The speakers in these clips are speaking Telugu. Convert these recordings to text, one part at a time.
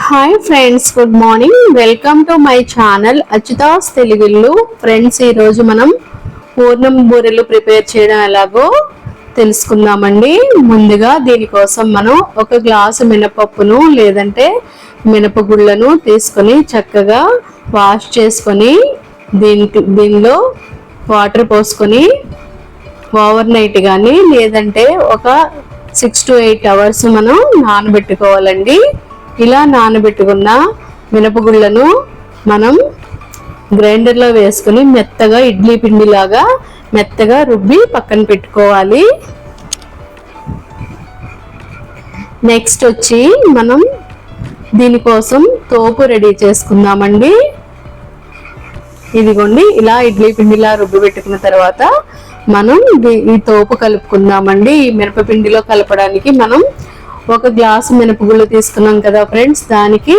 Hi friends good morning welcome to my channel Achyuta's తెలుగుళ్ళు friends ఈరోజు మనం పూర్ణం బూరెలు ప్రిపేర్ చేయడం ఎలాగో తెలుసుకుందామండి. ముందుగా దీనికోసం మనం ఒక గ్లాసు మినపప్పును లేదంటే మినపగుళ్ళను తీసుకొని చక్కగా వాష్ చేసుకొని దీనికి దీనిలో వాటర్ పోసుకొని ఓవర్ నైట్ కానీ లేదంటే ఒక సిక్స్ టు ఎయిట్ అవర్స్ మనం నానబెట్టుకోవాలండి. ఇలా నానబెట్టుకున్న మినపగుళ్ళను మనం గ్రైండర్లో వేసుకుని మెత్తగా ఇడ్లీ పిండిలాగా మెత్తగా రుబ్బి పక్కన పెట్టుకోవాలి. నెక్స్ట్ వచ్చి మనం దీనికోసం తోపు రెడీ చేసుకుందామండి. ఇదిగోండి ఇలా ఇడ్లీ పిండిలా రుబ్బి పెట్టుకున్న తర్వాత మనం ఈ తోపు కలుపుకుందామండి. ఈ మినపపిండిలో కలపడానికి మనం ఒక గ్లాసు మినపగుళ్ళు తీసుకున్నాం కదా ఫ్రెండ్స్. దానికి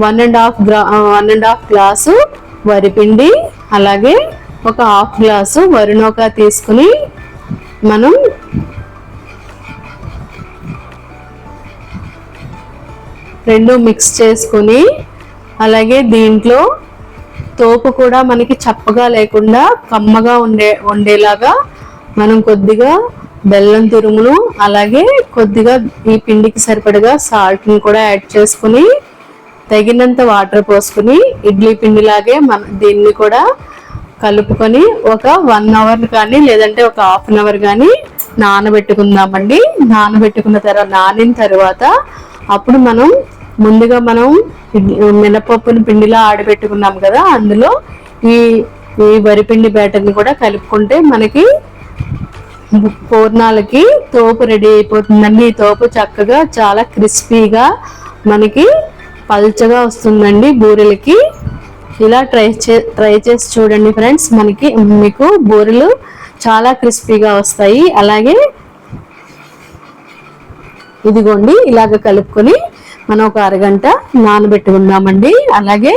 వన్ అండ్ హాఫ్ గ్రా వన్ అండ్ హాఫ్ గ్లాసు వరిపిండి అలాగే ఒక హాఫ్ గ్లాసు వరినోక తీసుకుని మనం రెండు మిక్స్ చేసుకుని అలాగే దీంట్లో తోపు కూడా మనకి చప్పగా లేకుండా కమ్మగా ఉండే ఉండేలాగా మనం కొద్దిగా బెల్లం తురుమును అలాగే కొద్దిగా ఈ పిండికి సరిపడగా సాల్ట్ని కూడా యాడ్ చేసుకుని తగినంత వాటర్ పోసుకుని ఇడ్లీ పిండిలాగే మన దీన్ని కూడా కలుపుకొని ఒక వన్ అవర్ కానీ లేదంటే ఒక హాఫ్ అన్ అవర్ కానీ నానబెట్టుకుందామండి. నానబెట్టుకున్న తర్వాత నానిన తర్వాత అప్పుడు మనం ముందుగా మనం మినపప్పుని పిండిలా ఆడబెట్టుకున్నాం కదా అందులో ఈ ఈ వరిపిండి బ్యాటర్ని కూడా కలుపుకుంటే మనకి పూర్ణాలకి తోపు రెడీ అయిపోతుందండి ఈ తోపు చక్కగా చాలా క్రిస్పీగా మనకి పల్చగా వస్తుందండి బూరెలకి. ఇలా ట్రై చే ట్రై చేసి చూడండి ఫ్రెండ్స్. మనకి మీకు బూరెలు చాలా క్రిస్పీగా వస్తాయి. అలాగే ఇదిగోండి ఇలాగ కలుపుకొని మనం ఒక అరగంట నానబెట్టుకుందామండి. అలాగే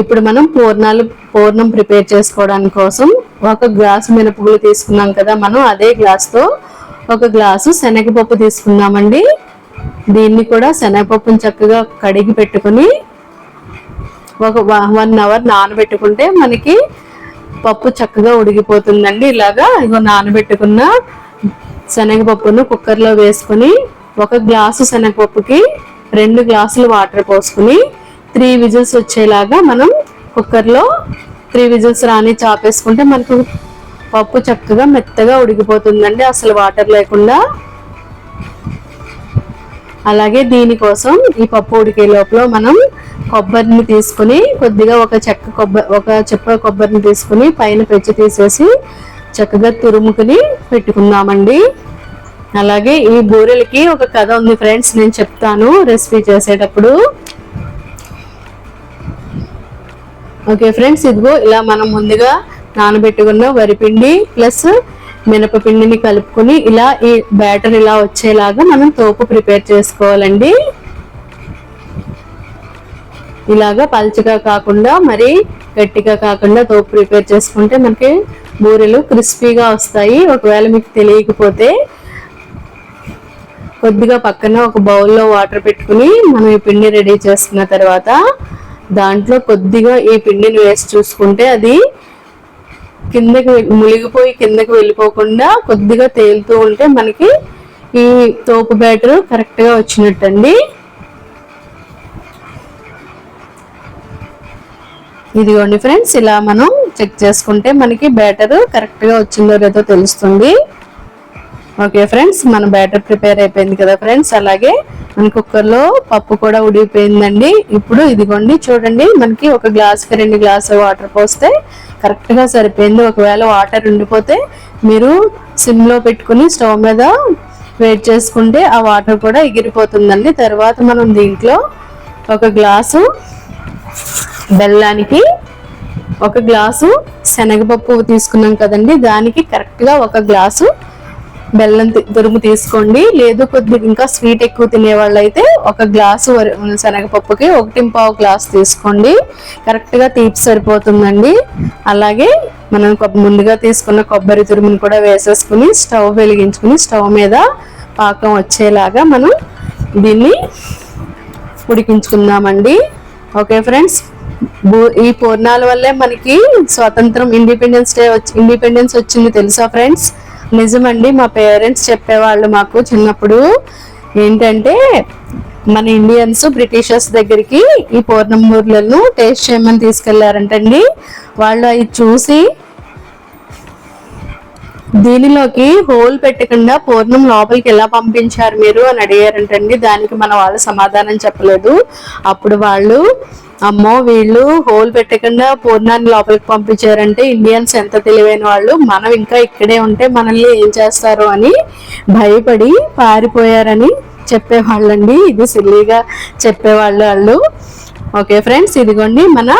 ఇప్పుడు మనం పూర్ణాలు పూర్ణం ప్రిపేర్ చేసుకోవడానికి కోసం ఒక గ్లాసు మినపగుళ్ళు తీసుకున్నాం కదా మనం అదే గ్లాస్తో ఒక గ్లాసు శనగపప్పు తీసుకుందామండి దీన్ని కూడా శనగపప్పును చక్కగా కడిగి పెట్టుకుని ఒక వన్ అవర్ నానబెట్టుకుంటే మనకి పప్పు చక్కగా ఉడికిపోతుందండి. ఇలాగా ఇగో నానబెట్టుకున్న శనగపప్పును కుక్కర్లో వేసుకొని ఒక గ్లాసు శనగపప్పుకి రెండు గ్లాసులు వాటర్ పోసుకుని త్రీ విజిల్స్ వచ్చేలాగా మనం కుక్కర్లో త్రీ విజిల్స్ రాని చాపేసుకుంటే మనకు పప్పు చక్కగా మెత్తగా ఉడికిపోతుందండి. అసలు వాటర్ లేకుండా. అలాగే దీనికోసం ఈ పప్పు ఉడికే లోపల మనం కొబ్బరిని తీసుకుని కొద్దిగా ఒక చెక్క కొబ్బరి ఒక చెప్ప కొబ్బరిని తీసుకుని పైన పెచ్చి తీసేసి చక్కగా తురుముకుని పెట్టుకుందామండి. అలాగే ఈ బూరెలకి ఒక కథ ఉంది ఫ్రెండ్స్ నేను చెప్తాను రెసిపీ చేసేటప్పుడు. ఓకే ఫ్రెండ్స్ ఇదిగో ఇలా మనం ముందుగా నానబెట్టుకున్న వరిపిండి ప్లస్ మినపపిండిని కలుపుకొని ఇలా ఈ బ్యాటర్ ఇలా వచ్చేలాగా మనం తోపు ప్రిపేర్ చేసుకోవాలండి. ఇలాగా పల్చగా కాకుండా మరి గట్టిగా కాకుండా తోపు ప్రిపేర్ చేసుకుంటే మనకి బూరెలు క్రిస్పీగా వస్తాయి. ఒకవేళ మీకు తెలియకపోతే కొద్దిగా పక్కన ఒక బౌల్లో వాటర్ పెట్టుకుని మనం ఈ పిండి రెడీ చేసుకున్న తర్వాత దాంట్లో కొద్దిగా ఈ పిండిని వేసి చూసుకుంటే అది కిందకి మునిగిపోయి కిందకి వెళ్ళిపోకుండా కొద్దిగా తేలుతూ ఉంటే మనకి ఈ తోపు బ్యాటర్ కరెక్ట్గా వచ్చినట్టండి. ఇదిగోండి ఫ్రెండ్స్ ఇలా మనం చెక్ చేసుకుంటే మనకి బ్యాటర్ కరెక్ట్గా వచ్చిందో లేదో తెలుస్తుంది. ఓకే ఫ్రెండ్స్ మన బ్యాటర్ ప్రిపేర్ అయిపోయింది కదా ఫ్రెండ్స్ అలాగే మన కుక్కర్లో పప్పు కూడా ఉడిగిపోయిందండి ఇప్పుడు ఇదిగోండి చూడండి మనకి ఒక గ్లాస్కి రెండు గ్లాసు వాటర్ పోస్తే కరెక్ట్గా సరిపోయింది. ఒకవేళ వాటర్ ఉండిపోతే మీరు సిమ్లో పెట్టుకుని స్టవ్ మీద వేట్ చేసుకుంటే ఆ వాటర్ కూడా ఎగిరిపోతుందండి. తర్వాత మనం దీంట్లో ఒక గ్లాసు బెల్లానికి ఒక గ్లాసు శనగపప్పు తీసుకున్నాం కదండి. దానికి కరెక్ట్గా ఒక గ్లాసు బెల్లం తి- తురుము తీసుకోండి. లేదు కొద్దిగా ఇంకా స్వీట్ ఎక్కువ తినే వాళ్ళైతే ఒక గ్లాసు వరి- శనగపప్పుకి ఒకటి పావు గ్లాస్ తీసుకోండి. కరెక్ట్గా తీపి సరిపోతుందండి. అలాగే మనం ముందుగా తీసుకున్న కొబ్బరి తురుముని కూడా వేసేసుకుని స్టవ్ వెలిగించుకుని స్టవ్ మీద పాకం వచ్చేలాగా మనం దీన్ని ఉడికించుకుందామండి. Okay friends? ఈ పూర్ణాల వల్లే మనకి స్వాతంత్రం ఇండిపెండెన్స్ డే వచ్చి ఇండిపెండెన్స్ వచ్చింది తెలుసా ఫ్రెండ్స్? నిజమండి మా పేరెంట్స్ చెప్పేవాళ్ళు మాకు చిన్నప్పుడు ఏంటంటే మన ఇండియన్స్ బ్రిటిషర్స్ దగ్గరికి ఈ పూర్ణం టేస్ట్ చేయమని తీసుకెళ్ళారంటండి. వాళ్ళు అవి చూసి దీనిలోకి హోల్ పెట్టకుండా పూర్ణం లోపలికి ఎలా పంపించారు మీరు అని అడిగారంటండి. దానికి మన వాళ్ళు సమాధానం చెప్పలేదు. అప్పుడు వాళ్ళు అమ్మో వీళ్ళు హోల్ పెట్టకుండా పూర్ణాన్ని లోపలికి పంపించారంటే ఇండియన్స్ ఎంత తెలివైన వాళ్ళు. మనం ఇంకా ఇక్కడే ఉంటే మనల్ని ఏం చేస్తారు అని భయపడి పారిపోయారని చెప్పేవాళ్ళండి. ఇది సిల్లీగా చెప్పేవాళ్ళు వాళ్ళు. ఓకే ఫ్రెండ్స్ ఇదిగోండి మన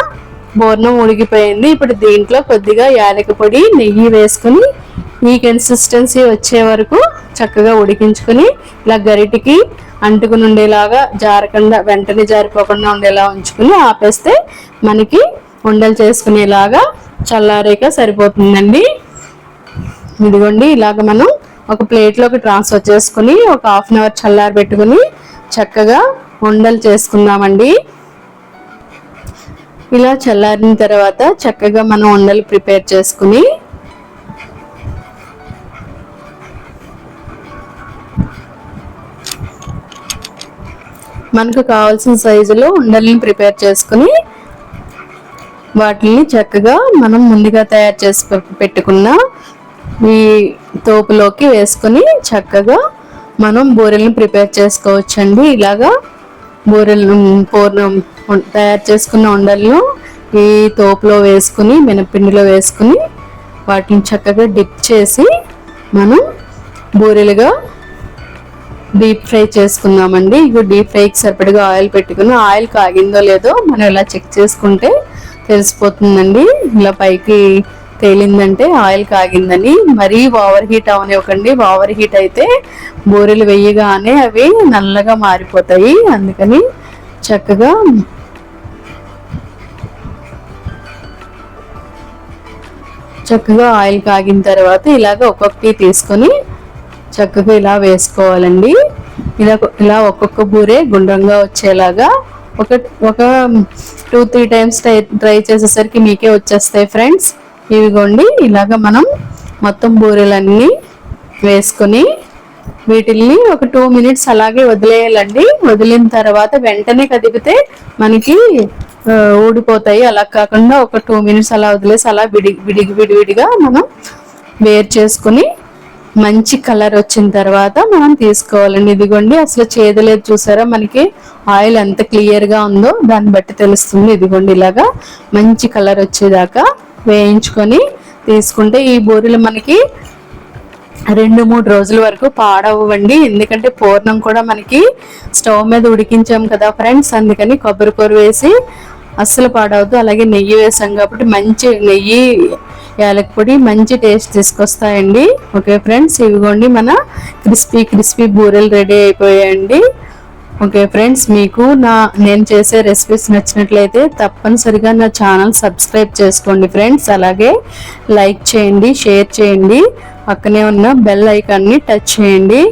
బోర్ణం ఉడికిపోయింది. ఇప్పుడు దీంట్లో కొద్దిగా యాలక పొడి నెయ్యి వేసుకుని ఈ కన్సిస్టెన్సీ వచ్చే వరకు చక్కగా ఉడికించుకుని ఇలా గరిటికి అంటుకుని ఉండేలాగా జారకుండా వెంటనే జారిపోకుండా ఉండేలా ఉంచుకుని ఆపేస్తే మనకి ఉండలు చేసుకునేలాగా చల్లారేక సరిపోతుందండి. ఇదిగోండి ఇలాగ మనం ఒక ప్లేట్లోకి ట్రాన్స్ఫర్ చేసుకుని ఒక హాఫ్ అన్ అవర్ చల్లారి పెట్టుకుని చక్కగా ఉండలు చేసుకుందామండి. ఇలా చల్లారిన తర్వాత చక్కగా మనం ఉండలు ప్రిపేర్ చేసుకుని మనకు కావాల్సిన సైజులో ఉండల్ని ప్రిపేర్ చేసుకుని వాటిని చక్కగా మనం ముందుగా తయారు చేసి పెట్టుకున్న ఈ తోపులోకి వేసుకొని చక్కగా మనం బూరెల్ని ప్రిపేర్ చేసుకోవచ్చండి. ఇలాగా బూరెలు పూర్ణం తయారు చేసుకున్న ఉండలను ఈ తోపులో వేసుకుని మినపిండిలో వేసుకుని వాటిని చక్కగా డిప్ చేసి మనం బూరెలుగా డీప్ ఫ్రై చేసుకుందామండి. ఇక డీప్ ఫ్రైకి సరిపడగా ఆయిల్ పెట్టుకుని ఆయిల్ కాగిందో లేదో మనం ఇలా చెక్ చేసుకుంటే తెలిసిపోతుందండి. ఇలా పైకి తేలిందంటే ఆయిల్ కాగిందని. మరీ ఓవర్ హీట్ అవనివ్వకండి. ఓవర్ హీట్ అయితే బూరెలు వేయగానే అవి నల్లగా మారిపోతాయి. అందుకని చక్కగా చక్కగా ఆయిల్ కాగిన తర్వాత ఇలాగ ఒక్కొక్కటి తీసుకొని చక్కగా ఇలా వేసుకోవాలండి. ఇలా ఇలా ఒక్కొక్క బూరే గుండ్రంగా వచ్చేలాగా ఒక ఒక two three times try try చేసేసరికి మీకే వచ్చేస్తాయి ఫ్రెండ్స్. ఇవిగోండి ఇలాగ మనం మొత్తం బూరెలన్నీ వేసుకొని వీటిల్ని ఒక టూ మినిట్స్ అలాగే వదిలేయాలండి. వదిలిన తర్వాత వెంటనే కదిపితే మనకి ఊడిపోతాయి. అలా కాకుండా ఒక టూ మినిట్స్ అలా వదిలేసి అలా విడి విడిగి విడివిడిగా మనం వేరు చేసుకుని మంచి కలర్ వచ్చిన తర్వాత మనం తీసుకోవాలండి. ఇదిగోండి అసలు చేదలేదు చూసారా? మనకి ఆయిల్ ఎంత క్లియర్గా ఉందో దాన్ని బట్టి తెలుస్తుంది. ఇదిగోండి ఇలాగా మంచి కలర్ వచ్చేదాకా వేయించుకొని తీసుకుంటే ఈ బూరెలు మనకి రెండు మూడు రోజుల వరకు పాడవ్వండి. ఎందుకంటే పూర్ణం కూడా మనకి స్టవ్ మీద ఉడికించాం కదా ఫ్రెండ్స్ అందుకని కొబ్బరి కూర వేసి అస్సలు పాడవద్దు. అలాగే నెయ్యి వేసాం కాబట్టి మంచి నెయ్యి యాలక్ పొడి మంచి టేస్ట్ తీసుకొస్తాయండి. ఓకే ఫ్రెండ్స్ ఇవిగోండి మన క్రిస్పీ క్రిస్పీ బూరెలు రెడీ అయిపోయాయండి. ఓకే ఫ్రెండ్స్ మీకు నా నేను చేసే రెసిపీస్ నచ్చినట్లయితే తప్పనిసరిగా నా ఛానల్ సబ్స్క్రైబ్ చేసుకోండి ఫ్రెండ్స్. అలాగే లైక్ చేయండి షేర్ చేయండి పక్కనే ఉన్న బెల్ ఐకాన్ని టచ్ చేయండి.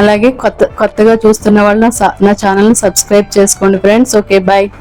అలాగే కొత్త కొత్తగా చూస్తున్న వాళ్ళు నా ఛానల్ని సబ్స్క్రైబ్ చేసుకోండి ఫ్రెండ్స్. Okay bye.